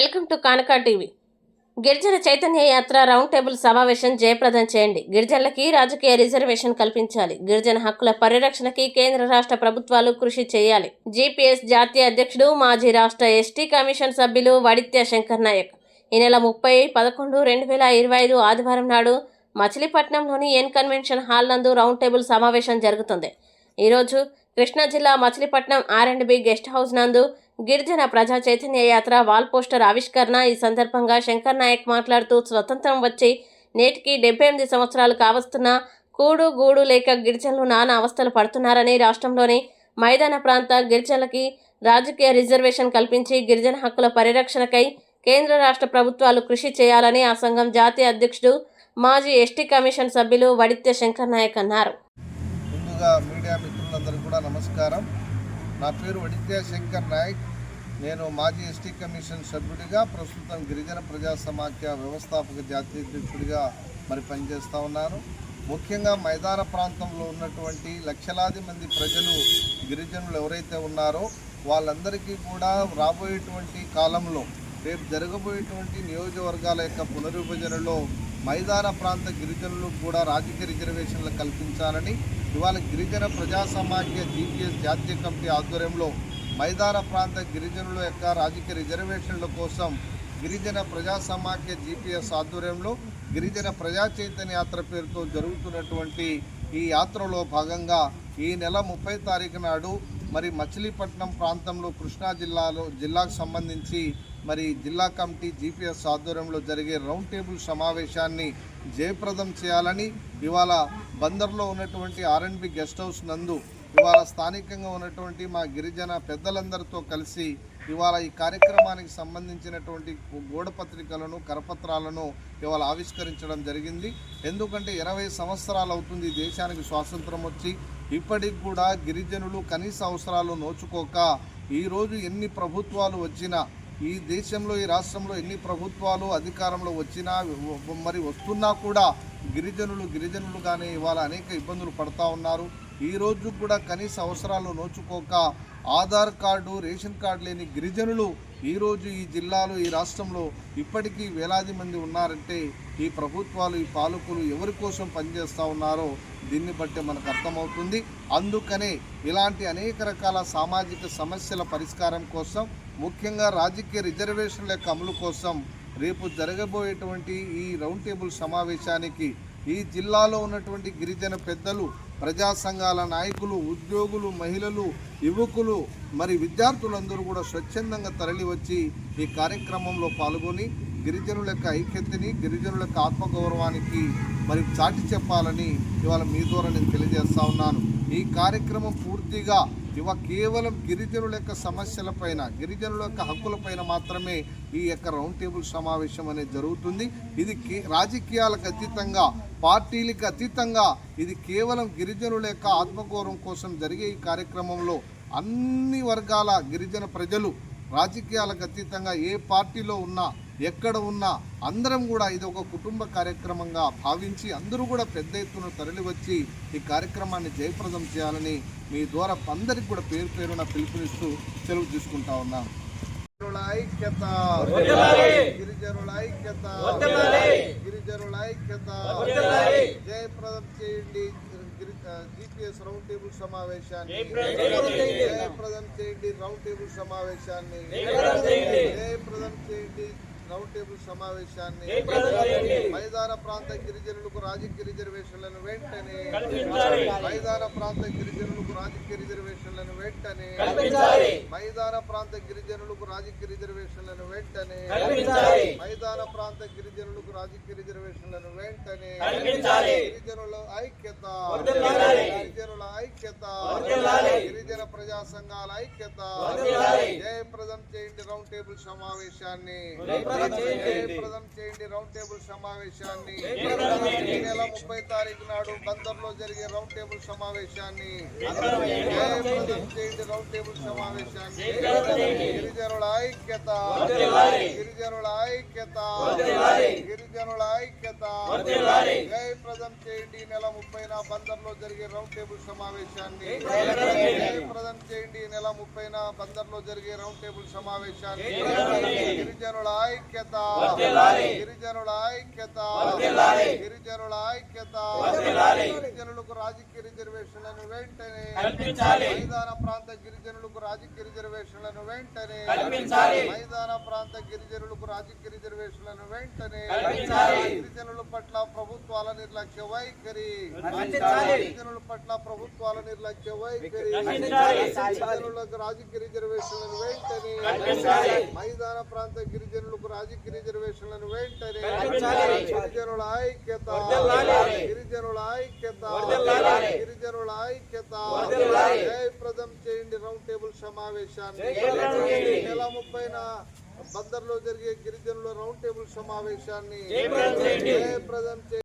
Welcome to Kanaka TV. గిరిజన చైతన్య యాత్ర round table సమావేశం జయప్రదం చేయండి. గిరిజనులకి రాజకీయ రిజర్వేషన్ కల్పించాలి. గిరిజన హక్కుల పరిరక్షణకి కేంద్ర రాష్ట్ర ప్రభుత్వాలు కృషి చేయాలి. జీపీఎస్ జాతీయ అధ్యక్షుడు మాజీ రాష్ట్ర ఎస్టీ కమిషన్ సభ్యులు వడిత్య శంకర్ నాయక్. ఈ నెల ముప్పై పదకొండు రెండు వేల ఇరవై ఐదు ఆదివారం నాడు మచిలీపట్నంలోని ఎన్ కన్వెన్షన్ హాల్ నందు రౌండ్ టేబుల్ సమావేశం జరుగుతుంది. ఈరోజు కృష్ణా జిల్లా Machilipatnam R and B guest house నందు గిరిజన ప్రజా చైతన్య యాత్ర వాల్ పోస్టర్ ఆవిష్కరణ ఈ సందర్భంగా శంకర్ నాయక్ మాట్లాడుతూ స్వతంత్రం వచ్చి నేటికి డెబ్బై ఎనిమిది సంవత్సరాలు కావస్తున్నా కూడు గూడు లేక గిరిజనులు నానా అవస్థలు పడుతున్నారని రాష్ట్రంలోని మైదాన ప్రాంత గిరిజనులకి రాజకీయ రిజర్వేషన్ కల్పించి గిరిజన హక్కుల పరిరక్షణకై కేంద్ర రాష్ట్ర ప్రభుత్వాలు కృషి చేయాలని ఆ సంఘం జాతీయ అధ్యక్షుడు మాజీ ఎస్టీ కమిషన్ సభ్యులు వడిత్య శంకర్ నాయక్ అన్నారు. ముందుగా మీడియా మిత్రులందరికీ కూడా నమస్కారం. నా పేరు వడిత్య శంకర్ నాయక్. నేను మాజీ ఎస్టీ కమిషన్ సభ్యుడిగా ప్రస్తుతం గిరిజన ప్రజా సమాఖ్య వ్యవస్థాపక జాతీయ అధ్యక్షుడిగా మరి పనిచేస్తూ ఉన్నాను ముఖ్యంగా మైదాన ప్రాంతంలో ఉన్నటువంటి లక్షలాది మంది ప్రజలు గిరిజనులు ఎవరైతే ఉన్నారో వాళ్ళందరికీ కూడా రాబోయేటువంటి కాలంలో రేపు జరగబోయేటువంటి నియోజకవర్గాల యొక్క పునర్విభజనలో మైదాన ప్రాంత గిరిజనులకు కూడా రాజకీయ రిజర్వేషన్లు కల్పించాలని ఇవాళ గిరిజన ప్రజా సమాఖ్య జీపీఎస్ జాతీయ కమిటీ ఆధ్వర్యంలో మైదాన ప్రాంత గిరిజనుల యొక్క రాజకీయ రిజర్వేషన్ల కోసం గిరిజన ప్రజా సమాఖ్య జీపీఎస్ ఆధ్వర్యంలో గిరిజన ప్రజా చైతన్య యాత్ర పేరుతో జరుగుతున్నటువంటి ఈ యాత్రలో భాగంగా ఈ నెల ముప్పై తారీఖు నాడు మరి మచిలీపట్నం ప్రాంతంలో కృష్ణా జిల్లాలో జిల్లాకు సంబంధించి మరి జిల్లా కమిటీ జీపీఎస్ ఆధ్వర్యంలో జరిగే రౌండ్ టేబుల్ సమావేశాన్ని జయప్రదం చేయాలని ఇవాళ బందర్లో ఉన్నటువంటి ఆర్ఎన్బి గెస్ట్ హౌస్ నందు ఇవాళ స్థానికంగా ఉన్నటువంటి మా గిరిజన పెద్దలందరితో కలిసి ఇవాళ ఈ కార్యక్రమానికి సంబంధించినటువంటి గోడపత్రికలను కరపత్రాలను ఇవాళ ఆవిష్కరించడం జరిగింది. ఎందుకంటే ఇరవై సంవత్సరాలు అవుతుంది దేశానికి స్వాతంత్రం వచ్చి. ఇప్పటికి కూడా గిరిజనులు కనీస అవసరాలు నోచుకోక ఈరోజు ఎన్ని ప్రభుత్వాలు వచ్చినా ఈ దేశంలో ఈ రాష్ట్రంలో ఎన్ని ప్రభుత్వాలు అధికారంలో వచ్చినా మరి వస్తున్నా కూడా గిరిజనులు గిరిజనులుగానే ఇవాళ అనేక ఇబ్బందులు పడతా ఉన్నారు. ఈ రోజు కూడా కనీస అవసరాలు నోచుకోక ఆధార్ కార్డు రేషన్ కార్డు లేని గిరిజనులు ఈరోజు ఈ జిల్లాలో ఈ రాష్ట్రంలో ఇప్పటికీ వేలాది మంది ఉన్నారంటే ఈ ప్రభుత్వాలు ఈ పాలకులు ఎవరి కోసం పనిచేస్తూ ఉన్నారో దీన్ని బట్టి మనకు అర్థమవుతుంది. అందుకనే ఇలాంటి అనేక రకాల సామాజిక సమస్యల పరిష్కారం కోసం ముఖ్యంగా రాజకీయ రిజర్వేషన్ల యొక్క అమలు కోసం రేపు జరగబోయేటువంటి ఈ రౌండ్ టేబుల్ సమావేశానికి ఈ జిల్లాలో ఉన్నటువంటి గిరిజన పెద్దలు ప్రజా సంఘాల నాయకులు ఉద్యోగులు మహిళలు యువకులు మరి విద్యార్థులందరూ కూడా స్వచ్ఛందంగా తరలి వచ్చి ఈ కార్యక్రమంలో పాల్గొని గిరిజనుల యొక్క ఐక్యతని గిరిజనుల యొక్క ఆత్మగౌరవానికి మరి చాటి చెప్పాలని ఇవాళ మీ ద్వారా నేను తెలియజేస్తా ఉన్నాను. ఈ కార్యక్రమం పూర్తిగా ఇవ కేవలం గిరిజనుల యొక్క సమస్యలపైన గిరిజనుల యొక్క హక్కులపైన మాత్రమే ఈ యొక్క రౌండ్ టేబుల్ సమావేశం అనేది జరుగుతుంది. ఇది కే- రాజకీయాలకు అతీతంగా పార్టీలకు అతీతంగా ఇది కేవలం గిరిజనుల యొక్క ఆత్మగౌరవం కోసం జరిగే ఈ కార్యక్రమంలో అన్ని వర్గాల గిరిజన ప్రజలు రాజకీయాలకు అతీతంగా ఏ పార్టీలో ఉన్నా ఎక్కడ ఉన్నా అందరం కూడా ఇది ఒక కుటుంబ కార్యక్రమంగా భావించి అందరూ కూడా పెద్ద ఎత్తున తరలివచ్చి ఈ కార్యక్రమాన్ని జయప్రదం చేయాలని మీ ద్వారా అందరికి కూడా పేరు పేరున పిలుపునిస్తూ సెలవు తీసుకుంటా ఉన్నాం. ఐక్యత. గిరిజనుల ఐక్యత. గిరిజనుల ఐక్యత. జయప్రదం చేయండి. జిపిఎస్ రౌండ్ టేబుల్ సమావేశాన్ని. జయప్రదం చేయండి. రౌండ్ టేబుల్ సమావేశాన్ని. జయప్రదం చేయండి. రౌండ్ టేబుల్ సమావేశాన్ని మైదాన ప్రాంత గిరిజనులకు రాజకీయ రిజర్వేషన్లను వెంటనే మైదాన ప్రాంత గిరిజనులకు రాజకీయ రిజర్వేషన్లను వెంటనే మైదాన ప్రాంత గిరిజనులకు రాజకీయ రిజర్వేషన్లను వెంటనే మైదాన ప్రాంత గిరిజనులకు రాజకీయ రిజర్వేషన్లను వెంటనే గిరిజనుల ఐక్యత. గిరిజనుల ఐక్యత. గిరిజన ప్రజా సంఘాల ఐక్యత. జయప్రదం చేయండి రౌండ్ టేబుల్ సమావేశాన్ని. జయప్రదం చేయండి. రౌండ్ టేబుల్ సమావేశాన్ని. ఈ నెల ముప్పై తారీఖు నాడు బందర్లో జరిగే రౌండ్ టేబుల్ సమావేశాన్ని. జయప్రదం చేయండి రౌండ్ టేబుల్ సమావేశాన్ని. ఐక్యత. గిరిజనుల ఐక్యత. గిరిజనుల ఐక్యత. జయప్రదం చేయండి. నెల ముప్పై నా బందర్లో జరిగే రౌండ్ టేబుల్ సమావేశాన్ని. జయప్రదం చేయండి. నెల ముప్పైన బందర్లో జరిగే రౌండ్ టేబుల్ సమావేశాన్ని. గిరిజనుల ఐక్యత. గిరిజనుల ఐక్యత. గిరిజనుల ఐక్యత. గిరిజనులకు రాజకీయ రిజర్వేషన్లను వెంటనే. మైదాన ప్రాంత గిరిజనులకు రాజకీయ రిజర్వేషన్లను వెంటనే. మైదాన ప్రాంత గిరిజనులకు రాజకీయ రిజర్వేషన్లను వెంటనే గిరిజనుల పట్ల ప్రభుత్వాల నిర్లక్ష్య వైఖరి. గిరిజనుల పట్ల ప్రభుత్వాల నిర్లక్ష్య వైఖరి. గిరిజనులకు రాజకీయ రిజర్వేషన్లను వెంటనే మైదాన ప్రాంత గిరిజనులకు రాజకీయ రిజర్వేషన్లను వెంటనే గిరిజనుల ఐక్యత. గిరిజనుల ఐక్యత. గిరిజనుల ఐక్యత. జయప్రదం చేయండి రౌండ్ టేబుల్ సమావేశాన్ని. నెల ముప్పైన బందర్లో జరిగే గిరిజనుల రౌండ్ టేబుల్ సమావేశాన్ని జయప్రదం చేయండి.